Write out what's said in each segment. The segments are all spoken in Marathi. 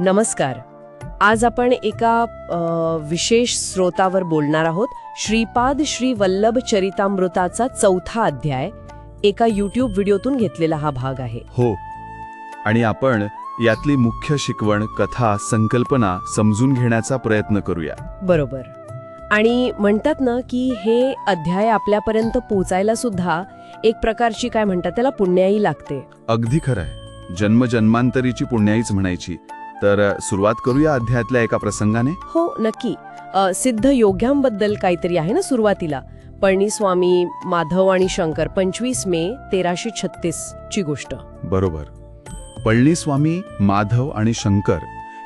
नमस्कार. आज आपण एका विशेष स्रोतावर बोलणार आहोत. श्रीपाद श्री वल्लभ चरितामृताचा चौथा अध्याय. एका यूट्यूब व्हिडिओतून घेतलेला हा भाग आहे. हो. आणि आपण यातली मुख्य शिकवण कथा संकल्पना समजून घेण्याचा प्रयत्न करूया. बरोबर. आणि म्हणतात ना की हे अध्याय आपल्यापर्यंत पोचायला सुद्धा एक प्रकारची काय म्हणतात त्याला पुण्याई लागते. अगदी खरं आहे जन्मजन्मांतरीची पुण्याईच म्हणायची. तर सुरुवात करूया अध्यायातल्या एका प्रसंगाने? हो नक्की. सिद्ध योग्यांबद्दल काहीतरी आहे ना सुरुवातीला. पळणीस्वामी माधव आणि शंकर पंचवीस मे तेराशे छत्तीस ची गोष्ट. बरोबर. पळणीस्वामी माधव आणि शंकर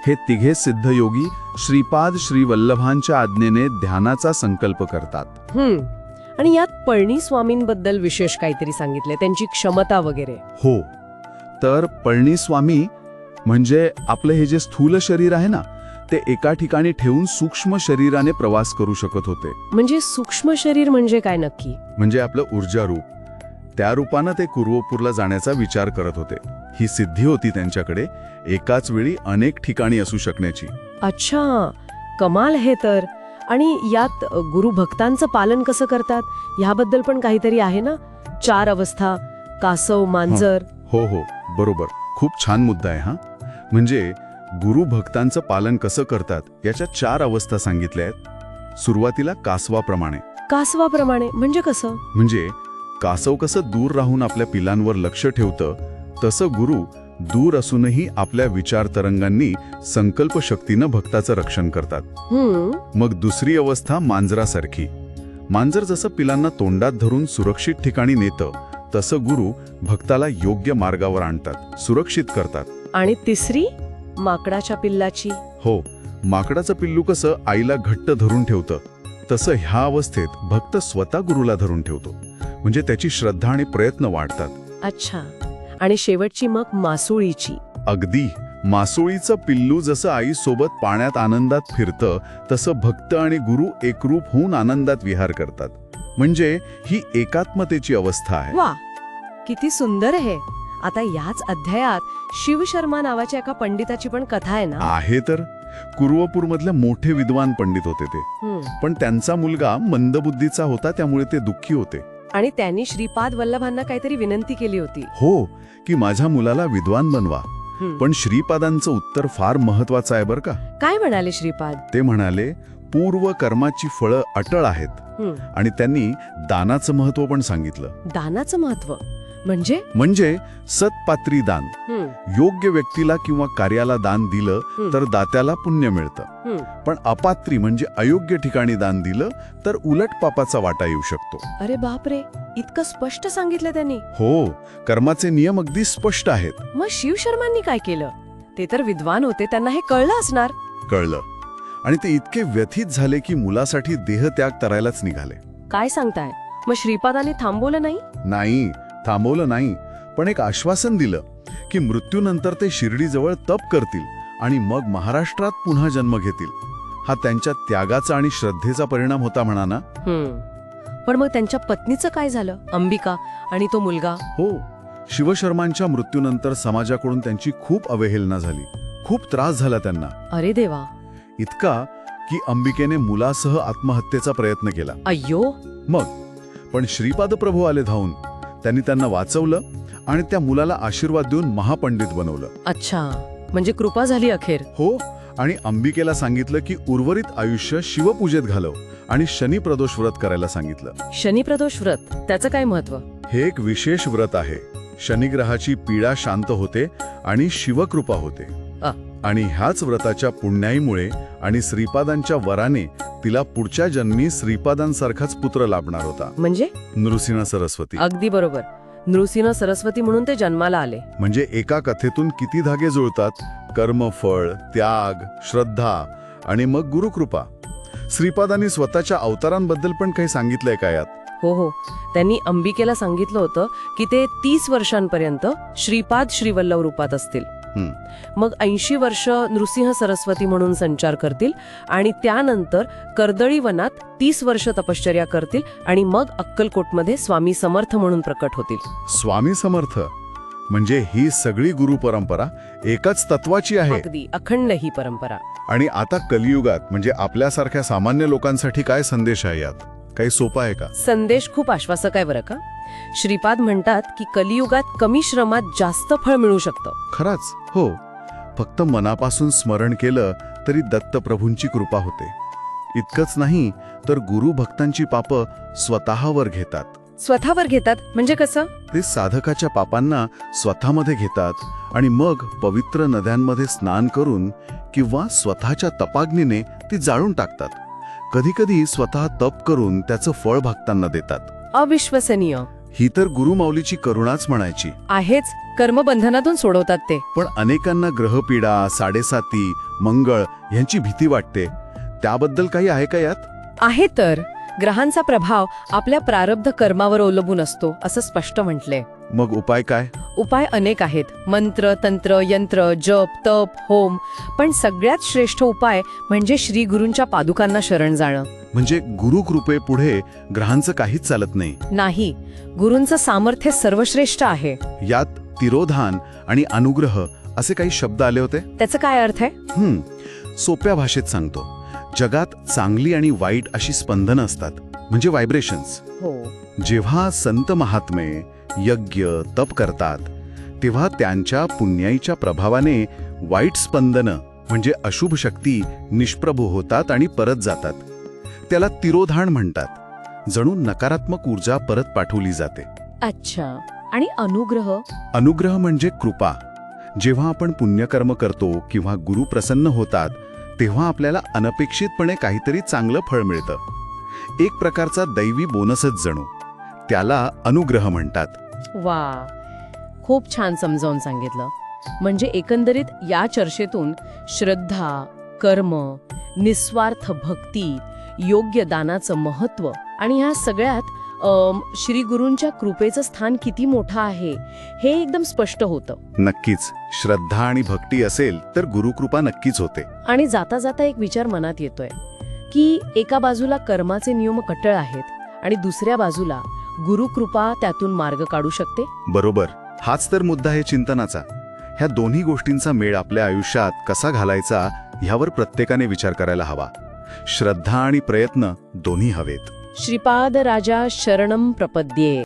हे तिघे सिद्धयोगी श्रीपाद श्री वल्लभांच्या आज्ञेने ध्यानाचा संकल्प करतात. हम्म. आणि यात पळणीस्वामींबद्दल विशेष काहीतरी सांगितले त्यांची क्षमता वगैरे. हो. तर पळणीस्वामी म्हणजे आपलं हे जे स्थूल शरीर आहे ना ते एका ठिकाणी ठेवून सूक्ष्म शरीराने प्रवास करू शकत होते. म्हणजे सूक्ष्म शरीर म्हणजे काय नक्की? म्हणजे आपलं ऊर्जा रूप. त्या रूपानं ते कुर्वपूरला जाण्याचा विचार करत होते. ही सिद्धी होती त्यांच्याकडे एकाच वेळी अनेक ठिकाणी असू शकण्याची. अच्छा कमाल हे तर. आणि यात अ, गुरुभक्तांचं पालन कसं करतात? ह्याबद्दल पण काहीतरी आहे ना? चार अवस्था कासव मांजर. हो हो. बरोबर. खूप छान मुद्दा आहे हा. म्हणजे गुरु भक्तांचं पालन कसं करतात याच्या चार अवस्था सांगितल्या आहेत. सुरुवातीला कासवाप्रमाणे. कासवाप्रमाणे. म्हणजे कसं? म्हणजे कासव कसं दूर राहून आपल्या पिलांवर लक्ष ठेवतं तसं गुरु दूर असूनही आपल्या विचार तरंगांनी संकल्प शक्तीनं भक्ताचं रक्षण करतात. मग दुसरी अवस्था मांजरासारखी. मांजर जसं पिलांना तोंडात धरून सुरक्षित ठिकाणी नेतं तसं गुरु भक्ताला योग्य मार्गावर आणतात सुरक्षित करतात. आणि तिसरी माकडाच्या पिल्लाची. हो माकडाचं पिल्लू कसं आईला घट्ट धरून ठेवतं तसं ह्या अवस्थेत भक्त स्वतः गुरुला धरून ठेवतो. म्हणजे त्याची श्रद्धा आणि प्रयत्न वाढतात. अच्छा. आणि शेवटची मग मासुळीची. अगदी. मासोळीचं पिल्लू जसं आईसोबत पाण्यात आनंदात फिरतं तसं भक्त आणि गुरु एकरूप होऊन आनंदात विहार करतात. म्हणजे ही एकात्मतेची अवस्था आहे. वा! किती सुंदर आहे. आता याच अध्यायात शिवशर्मा नावाच्या एका पंडिताची पण कथा आहे ना? आहे तर. कुर्वपूरमधले मोठे विद्वान पंडित होते ते. पण त्यांचा मुलगा मंदबुद्धीचा होता त्यामुळे ते दुःखी होते. आणि त्यांनी श्रीपाद वल्लभांना काहीतरी विनंती केली होती. हो की माझ्या मुलाला विद्वान बनवा. पण श्रीपादांचं उत्तर फार महत्वाचं आहे बरं का. काय म्हणाले श्रीपाद? ते म्हणाले पूर्व कर्माची फळं अटळ आहेत. आणि त्यांनी दानाचं महत्त्व पण सांगितलं. दानाचं महत्त्व म्हणजे? म्हणजे सत्पात्री दान. योग्य व्यक्तीला किंवा कार्याला दान दिलं तर दात्याला पुण्य मिळतं. पण अपात्री म्हणजे अयोग्य ठिकाणी दान दिलं तर उलट पापाचा वाटा येऊ शकतो. अरे बापरे इतकं स्पष्ट सांगितलं त्यांनी. हो कर्माचे नियम अगदी स्पष्ट आहेत. मग शिवशर्मांनी काय केलं? ते तर विद्वान होते त्यांना हे कळलं असणार. कळलं. आणि ते इतके व्यथित झाले की मुलासाठी देहत्याग करायलाच निघाले. काय सांगताय? मग श्रीपादाने थांबवलं नाही? नाही थांबवलं नाही पण एक आश्वासन दिलं की मृत्यूनंतर ते शिर्डीजवळ तप करतील आणि मग महाराष्ट्रात पुन्हा जन्म घेतील. हा त्यांच्या त्यागाचा आणि श्रद्धेचा परिणाम होता म्हणा ना. पण मग त्यांच्या पत्नीचं काय झालं? अंबिका आणि तो मुलगा? हो. शिवशर्मांच्या मृत्यूनंतर समाजाकडून त्यांची खूप अवहेलना झाली. खूप त्रास झाला त्यांना. अरे देवा. इतका की अंबिकेने मुलासह आत्महत्येचा प्रयत्न केला. अय्यो. मग? पण श्रीपाद प्रभू आले धावून. त्यांनी त्यांना वाचवलं आणि त्या मुलाला आशीर्वाद देऊन महापंडित बनवलं. अच्छा. म्हणजे कृपा झाली अखेर. हो. आणि अंबिकेला सांगितलं की उर्वरित आयुष्य शिवपूजेत घालव आणि शनी प्रदोष व्रत करायला सांगितलं. शनिप्रदोष व्रत. त्याचं काय महत्त्व? हे एक विशेष व्रत आहे. शनिग्रहाची पीडा शांत होते आणि शिवकृपा होते. आणि ह्याच व्रताच्या पुण्याईमुळे आणि श्रीपादांच्या वराने तिला पुढच्या जन्मी श्रीपादांसारखाच पुत्र लाभणार होता. म्हणजे? नृसिंह सरस्वती. अगदी बरोबर. नृसिंह सरस्वती म्हणून ते जन्माला आले. म्हणजे एका कथेतून किती धागे जुळतात? कर्मफळ त्याग श्रद्धा आणि मग गुरुकृपा. श्रीपादांनी स्वतःच्या अवतारांबद्दल पण काही सांगितलंय का यात? हो हो. त्यांनी अंबिकेला सांगितलं होतं की ते तीस वर्षांपर्यंत श्रीपाद श्रीवल्लभ रूपात असतील. मग ऐंशी वर्ष नृसिंह सरस्वती म्हणून संचार करतील आणि त्यानंतर कर्दळी वनात तीस वर्ष तपश्चर्या करतील आणि मग अक्कलकोटमध्ये स्वामी समर्थ म्हणून प्रकट होतील. स्वामी समर्थ? म्हणजे ही सगळी गुरु परंपरा एकच तत्वाची आहे? अगदी अखंड ही परंपरा. आणि आता कलियुगात म्हणजे आपल्यासारख्या सामान्य लोकांसाठी काय संदेश आहे यात? काही सोपा आहे का? संदेश खूप आश्वासक आहे बरं का? श्रीपाद म्हणतात की कलियुगात कमी श्रमात जास्त फळ मिळू शकतं. खराच? हो. फक्त मनापासून स्मरण केलं तरी दत्तप्रभूंची कृपा होते. इतकंच नाही तर गुरु भक्तांची पापं स्वतःवर घेतात. स्वतःवर घेतात? म्हणजे कसं? ते साधकाच्या पापांना स्वतःमध्ये घेतात आणि मग पवित्र नद्यांमध्ये स्नान करून किंवा स्वतःच्या तपाग्नीने ती जाळून टाकतात. कधीकधी स्वतः तप करून त्याचं फळ भक्तांना देतात. अविश्वसनीय. ही तर गुरुमाऊलीची करुणाच म्हणायची. आहेच कर्मबंधनातून सोडवतात ते. पण अनेकांना ग्रहपीडा साडेसाती मंगळ यांची भीती वाटते. त्याबद्दल काही आहे का यात? आहे तर. ग्रहांचा प्रभाव आपल्या प्रारब्ध कर्मावर अवलंबून असतो असं स्पष्ट म्हटलंय. मग उपाय काय? उपाय अनेक आहेत. मंत्र तंत्र यंत्र जप तप होम. पण सगळ्यात श्रेष्ठ उपाय म्हणजे श्री गुरूंच्या पादुकांना शरण जाणं. म्हणजे गुरुकृपे पुढे ग्रहांचं काहीच चालत नाही. नाही गुरूंचं सामर्थ्य सर्वश्रेष्ठ आहे. यात तिरोधान आणि अनुग्रह असे काही शब्द आले होते? त्याचं काय अर्थ आहे? हम्म सोप्या भाषेत सांगतो. जगात चांगली आणि वाईट अशी स्पंदनं असतात म्हणजे व्हायब्रेशन्स हो. जेव्हा संत महात्मे यज्ञ तप करतात तेव्हा त्यांच्या पुण्याईच्या प्रभावाने वाईट स्पंदनं म्हणजे अशुभ शक्ती निष्प्रभू होतात आणि परत जातात. त्याला तिरोधान म्हणतात. जणू नकारात्मक ऊर्जा परत पाठवली जाते. अच्छा. आणि अनुग्रह? अनुग्रह म्हणजे कृपा. जेव्हा आपण पुण्यकर्म करतो किंवा गुरु प्रसन्न होतात तेव्हा आपल्याला अनपेक्षितपणे काहीतरी चांगलं फळ मिळतं. एक प्रकारचा दैवी बोनसच जणू. त्याला अनुग्रह म्हणतात. वा. खूप छान समजावून सांगितलं. म्हणजे एकंदरीत या चर्चेतून श्रद्धा कर्म निस्वार्थ भक्ती योग्य दानाचं महत्त्व. आणि ह्या सगळ्यात श्री गुरूंच्या कृपेचं स्थान किती मोठं आहे हे एकदम स्पष्ट होतं. नक्कीच. श्रद्धा आणि भक्ती असेल तर गुरुकृपा नक्कीच होते. आणि जाता जाता एक विचार मनात येतोय की एका बाजूला कर्माचे नियम कटळ आहेत आणि दुसऱ्या बाजूला गुरुकृपा त्यातून मार्ग काढू शकते? बरोबर. हाच तर मुद्दा आहे चिंतनाचा. ह्या दोन्ही गोष्टींचा मेळ आपल्या आयुष्यात कसा घालायचा ह्यावर प्रत्येकाने विचार करायला हवा. श्रद्धा आणि प्रयत्न दोन्ही हवेत. श्रीपाद राजा शरणम प्रपद्ये.